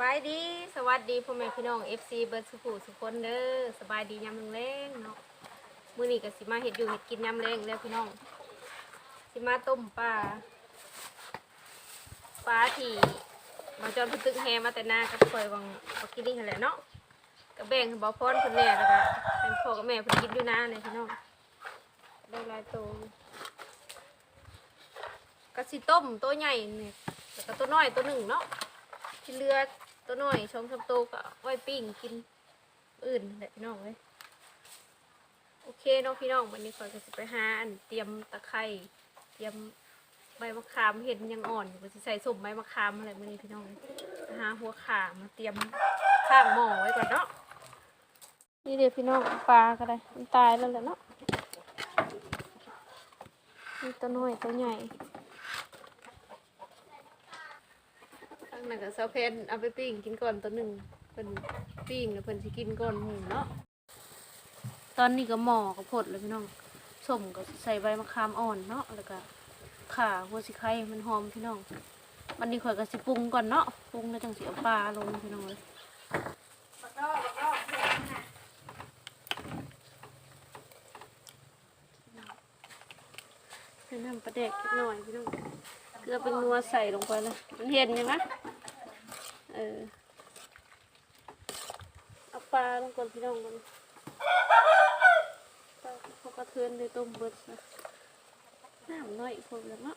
บายดี สวัสดีพ่อแม่พี่น้อง FC เบิร์ดสุขุสุขคนเด้อสบายดียามแรงเนาะมื้อนี้ก็สิมาเฮ็ดอยู่เฮ็ดกินยามแรงแล้วพี่น้อง สิมาต้มปลาปลาที่มาจอนเพิ่นตึกแฮมาแต่หน้ากับข่อยวังบักกินนี่หั่นแหละเนาะก็แบ่งให้บ่พรเพิ่นแหน่แล้วก็ให้พ่อกับแม่เพิ่นกินอยู่นาเนี่ยพี่น้องได้หลายโตก็สิต้มตัวใหญ่นี่แล้วก็ตัวน้อยตัวหนึ่งเนาะที่เรือ ตัวน้อยชงสาโตวก็ไว้ปิ้งกินอื่นแหละพี่น้องเลยโอเคเน้องพี่น้องวันนี้ขอยก็จะไปหาอันเตรียมตะไคร้เตรียมใบมะขามเห็ดยังอ่อนอยู่ก็จะใส่สมใบมะขามอะไรมื่อนี้พี่น้องหาหัวขามาเตรียมข้างหม้อไว้ก่อนเนาะนี่เดี๋ยวพี่น้องปลาก็ได้มันตายแล้วแหละเนาะนี่ตัวน้อยตัวใหญ่ ข้าง นั้นก็ซาเพนเอาไปปิ้งกินก่อนตัวหนึ่งเพิ่นปิ้งแล้วเพิ่นสิกินก่อนหมูเนาะตอนนี้ก็หมอก็พดเลยพี่น้องส้มก็ใส่ใบมะขามอ่อนเนาะแล้วก็ข่าหัวสิไข่มันหอมพี่น้องวันนี้ข่อยก็สิปรุงก่อนเนาะปรุงแล้วจังสิเอาปลาลงพี่น้องเลยให้น้ำปลาแดกนิดหน่อยพี่น้องเกลือเป็นนัวใส่ลงไปเลยมันเห็นยังไง เออเอาปลาลงก่อนพี่น้องก่อนปลาเขากระเทือนในต้มเบิดนะน้ำน้อยอีกคนแล้วเนาะ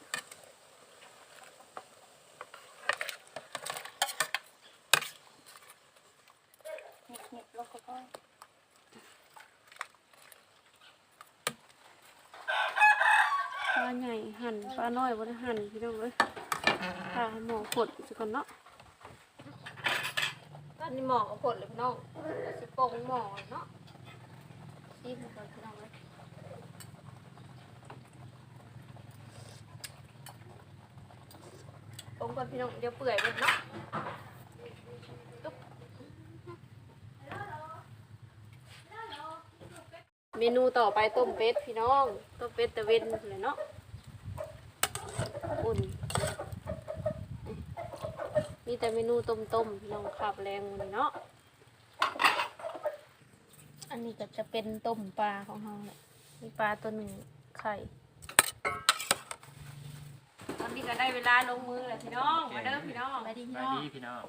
เน็บเน็บแล้วก็ก็ปลาใหญ่หั่นปลาน้อยบ่ได้หั่นพี่น้องเลยปลาหมอขดสิก่อนเนาะตอ นนี้หมอก็ขดเลยพี่น้องแล้วสิปงหมอเนาะชิมก่อนพี่น้องเลยปงก่อนพี่น้องเดี๋ยวเปื่อยหมดเนาะจุ๊บเมนูต่อไปต้มเป็ดพี่น้อง ต้มเป็ดตะเวนเลยเนาะอุ่น มี แต่เมนูต้มๆพี่น้องขับแรงมันเนาะ อันนี้ก็จะเป็นต้มปลาของเราแหละมีปลาตัวหนึ่งไข่ ตอนนี้ก็ได้เวลาลงมือแล้วพี่น้อง มาเด้อพี่น้องไปดีสพี่บายน้องดีพี่น้อง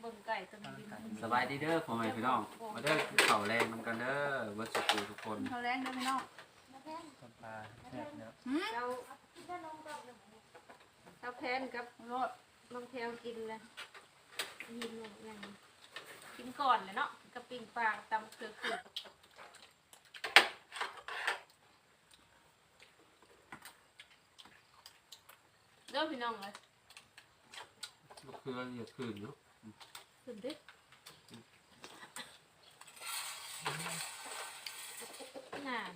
เบิ่งไก่ตัวนี้สบายดีเด้อพ่อแม่พี่น้อง มาเด้อเข่าแรงมันกันเด้อเวัดสุขทุกคนเขาแรงเด้อพี่น้องต้มปลาแซ่บเนาะเราเราแพนกับโลดน้องแพลวกินเลย ยินอย่างอย่างกินก่อนเลยเนาะกับปิ้งปลาตำเครือคือเด้อพี่น้องเลยก็คือเหยียดคืนเนาะขึ้นดินาน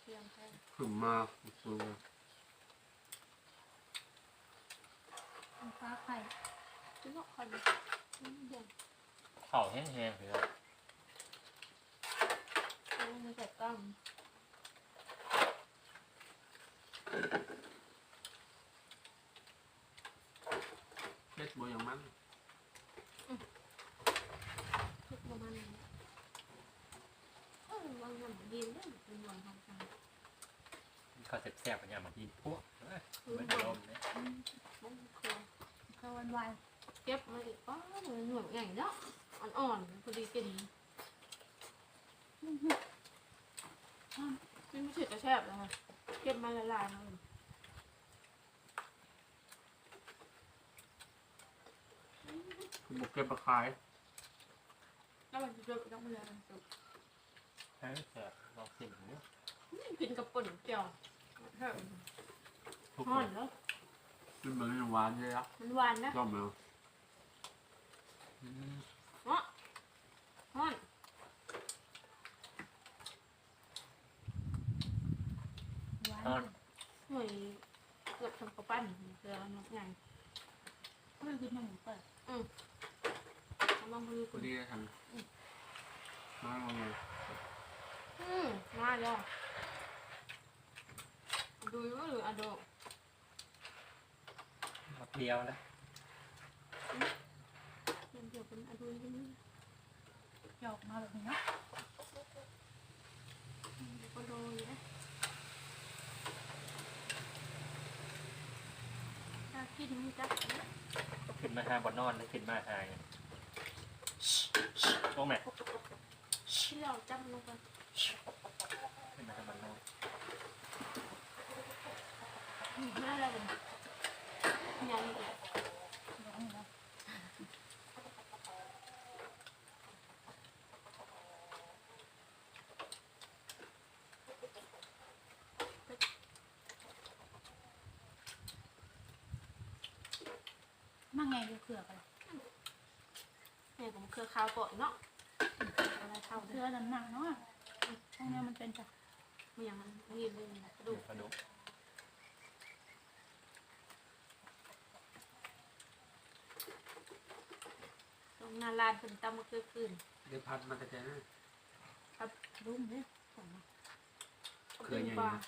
เทียมแพนขึ้นมาคือฟ้าไข่พี่น้องคนอืมเดี๋ยว เข่าแห้งๆพี่น้องเอามาใส่กล้องเล็ดบัวอย่างมันทุกประมาณนี้เออวางน้ำยินเด้อเป็นหน่วยของกันข้าวแซ่บๆกันอย่างมากินพวกเอ้ยมันจะลมเนี่ยมันครัวเขาวันวาย เก็บมาอีกป้าเหมือนหน่วยใหญ่เนาะอ่อนๆพอดีกินนี่ไม่ใช่กระแชบเลยค่ะเก็บมาละลายๆเลยคือบุกเก็บปลาคายแล้วมันจะเก็บต้องมาเลยมันสุกเฮ้ยแซ่บลองชิมดูกินกับป่นเจียวเฮ้ยทุกห่คอนนเนาะขึ้นมาอย่างหวานเลยละมันหวานนะชอบไหมอืม เนาะห่อนทอดหน่วยเกือบทำกระปั้นเกลือมันใหญ่ไม่กินหมูเปิดเอามามือพอดีเลยทำมาลงเลยอืมาเลยดูว่าหรืออะโดมาเดียวแล้ว ดี๋ยวเป็นอันจอกมาแบบนี้เนาะก็โดนนะถ้ากินมันจะขึ้นมาหาบอนนอนแล้วขึ้นมาหาอย่างโอ้แม่ที่เราจำลงไปขึ้นมาหาบอนนอนน่าอะไรกันยังอีก ร้องเนาะมา ไงดูเขือกอะไรเนี่ยผมเครือข้าวปล่อยเนาะอะไรเท่าเขืเด้ออหนักๆเนาะตรงนี้มันเป็นจ้ะมันยังมันนี่เลยกระดูดูกกระดูกตรงหนาลานเป็นตำมะเขือคืนเดี๋ยวพัดมาแต่เจ้าครับรุ่มเลยเคยไงปลานะ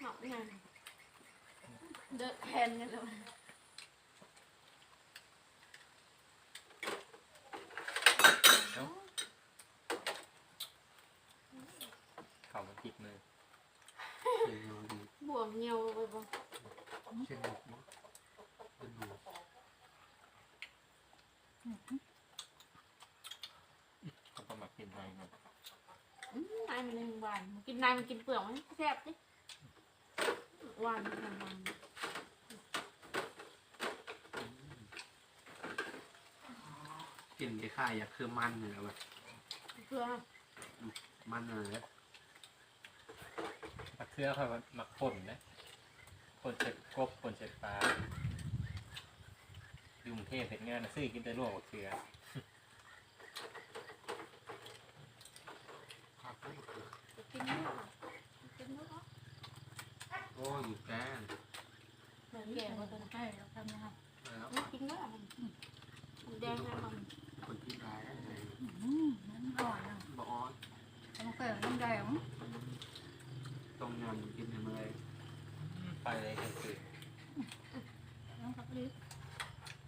เนาะเนี่ย เดอะแทนกันเลยเนาะเข่ามันติดมือเชียงนอนดีบวมเหี่ยวไปบ่เชียงหนุกมั้งเป็นหนูเขาก็มากินในมันอืมนายมันเลยหวานมันกินนายมันกินเปลือกมันแซ่บดิหวานหวานหวาน กินคล้ายๆอยากคือมันเนี่ยแบบเพื่อมันอะไรนะมักเสื้อเขามักผลนะผลเสร็จกบผลเสร็จปลาดูกรุงเทพเสร็จงานนะซื้อกินแต่ลวกกับเกลือ จะกินเนื้อกินเนื้อ โอ้ยอยู่แกง เหมือนแก่กว่าตัวนั้น ให้เราทำนะครับ แล้ว ไม่กินเนื้อมันมันแดงนะมัน คนที่ร้ายอะไร อืมมันอร่อยอะ บอกอ๋อ มันเกิดน้ำแดง ต้มยำกินยังไง ไปเลยก็คือ น้ำกับลิ้น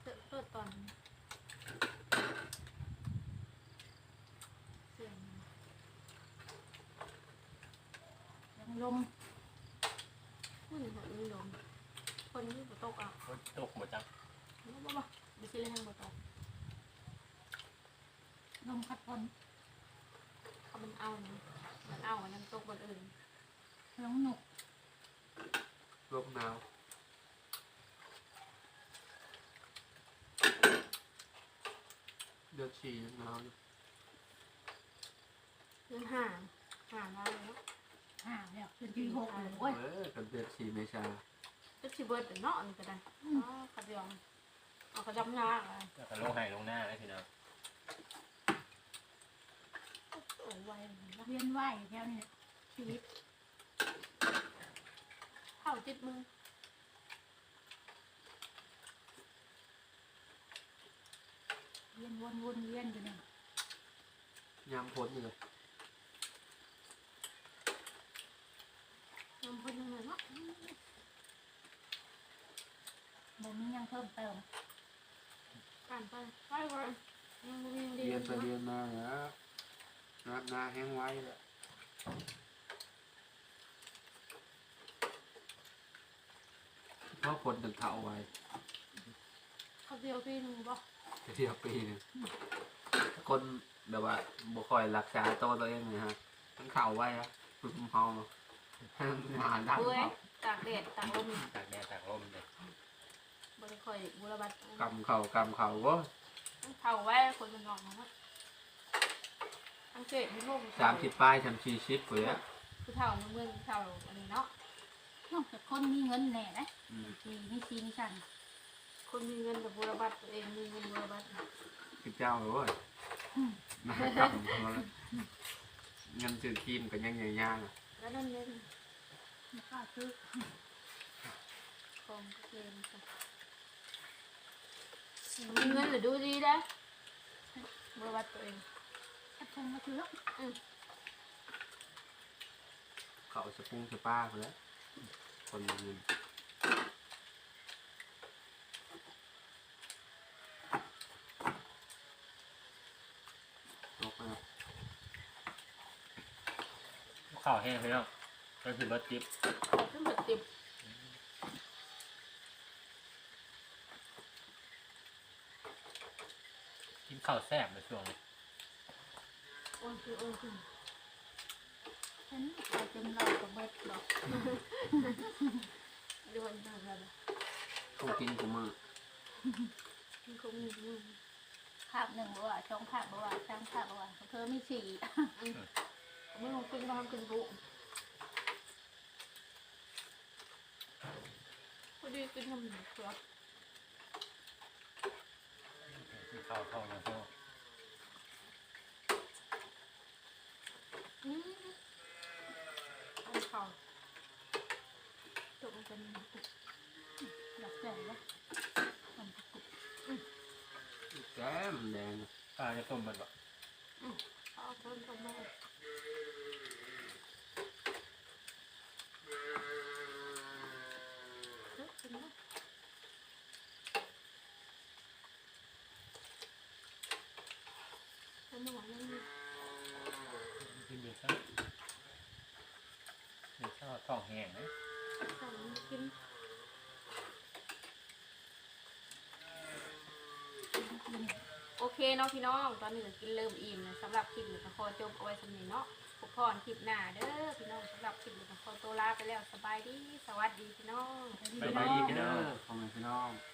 เติมเติมตอนเสียง ยังลม หุ่นหัวนี่ลม คนที่บ่ตกอะรถตกหมดจังบ่บ่บ่ดิสิเลยให้บ่ตกลมคัดพนเขามันเอานี่มันเอาอันนั้นตกบนอื่นลมหนุกลมหนาวเดือดฉี่หนาวอยู่เรื่องห่างห่างมาเลยเนาะห่าเนี่ยเป็นปีหกเลยโอ้ย เออกับเดือดฉี่เมชา ก็สิเบิดเนาะอันนี้ก็ได้อ๋อขัดยองเอากระจำงาอะไรแล้วก็ลงไห้ลงหน้าเลยพี่น้องโอ้ยไวเหมือนกันเวียนว่ายแถวนี้ชีวิตเท่าจิตมือเวียนวนวนเวียนอยู่เนี่ยยามพ้นอยู่เลยน้ำพ่นยังไงเนาะ บ่มียังเพิ่มเติมการไปไปก่อนยังบ่มีดีเรียนไปเนาะเรียนมาแล้วรับนาแห้งไว้แล้วเพราะคนตึกเถาไว้เขาเดียวพี่หนึ่งบ่เทียบปีหนึงคนแบบว่าบ่คอยรักษาตัวตัวเองเลยฮะทั้งเข่าไว้อะฝึกเฮาให้มันหาดังเว้ยตากแดดตากลมตากแดดตากลมเลย บ่ได้ค่อยบุรบัตกำเข่ากำเข่าโว้ยเท่าไว้คนมันนอนเนาะอังเกตมีโลกสามสิบป้ายสามสี่ชิปเปื่อยคือเท่าเมืองเท่าอันนี้เนาะนอกจากคนมีเงินแน่นะอืมมีมีซีมีชันคนมีเงินกับบุรบัตตัวเองมีเงินบุรบัตสิบเจ้าเลยเว้ยมากำเขาแล้วเงินซื้อครีมก็ยังใหญ่ย่างอะแล้วนั่นเล่นไม่กล้าซื้อของเกมค่ะ มีเงินหรือดูดีนะบริวาตตัวเองอัดทงมาถืออืมเขาสปุ้งสป้าไปแล้วคนมีเงินกนะครัข่าวแห้งไปแล้วก็คือบัตรทิป ขึ้ติบ กินข้าวแซ่บในช่วงนี้โอ้ยคือโอ้ยคือฉันเอาจนเรากับเบิดหรอกด้วยนะแบบกูกินกูมือมันคงมีมือภาพหนึ่งบ่ว่าช่องภาพบ่ว่าช่างภาพบ่ว่าเพิ่มมีสี่ไม่ลงกินบ้างกินบุพอดีกินทำหนึ่งครับ กินข้าวท้องนะพ่ออืมอันเขาตกมันเป็นอยากแก่วะมันกุกแก้มแดงปลาจะต้มมันบ่เอาเพิ่มเข้ามาเฮ้ยกินไหมทำไม หวานยังมีกินเบียร์ซ่าเบียร์ซ่าท้องแห้งนะสั่งกินโอเคเนาะพี่น้อง ตอนนี้ก็กินเริ่มอิ่มนะสำหรับคลิปนี้ก็ขอจบเอาไว้สำนี้เนาะพบพรคลิปหน้าเด้อพี่น้องสำหรับคลิปนี้ก็ขอตัวลาไปแล้วสบายดี สวัสดีพี่น้องไปดีพี่น้องพ่อแม่พี่น้องส